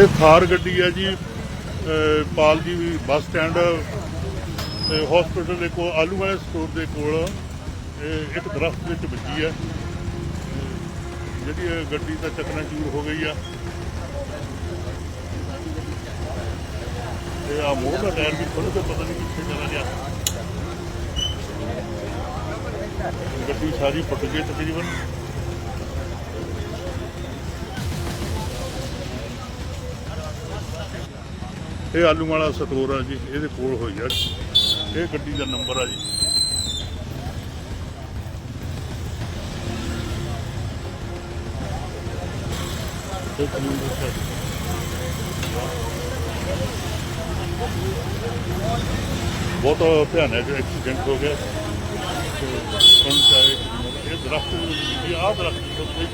ਇਹ ਥਾਰ ਗੱਡੀ ਹੈ ਜੀ ਪਾਲ ਜੀ ਵੀ ਬੱਸ ਸਟੈਂਡ ਹਸਪੀਟਲ ਦੇ ਕੋਲ, ਆਲੂ ਵਾਲੇ ਸਟੋਰ ਦੇ ਕੋਲ ਇੱਕ ਦਰਖਤ ਵਿੱਚ ਵੱਜੀ ਹੈ। ਜਿਹੜੀ ਗੱਡੀ ਦਾ ਚੱਕਣਾ ਚੂਰ ਹੋ ਗਈ ਆ। ਇਹ ਆ ਮੋੜ ਦਾ ਟਾਇਰ ਵੀ ਖੁੱਲ ਕੇ ਪਤਾ ਨਹੀਂ ਕਿੱਥੇ ਚਲਾ ਗਿਆ। ਗੱਡੀ ਸਾਰੀ ਫੁੱਟ ਗਈ ਤਕਰੀਬਨ। ਇਹ ਆਲੂ ਵਾਲਾ ਸਟੋਰ ਆ ਜੀ, ਇਹਦੇ ਕੋਲ ਹੋਈ ਆ। ਇਹ ਗੱਡੀ ਦਾ ਨੰਬਰ ਆ ਜੀ। ਇੱਕ ਮਿੰਟ ਸਰ ਬਹੁਤ ਭਿਆਨਕ ਐਕਸੀਡੈਂਟ ਹੋ ਗਿਆ। ਤੇ ਇਹ ਦਰਖਤ ਇਹ ਆਹ ਦਰਖਤ ਤੋਂ ਕੋਈ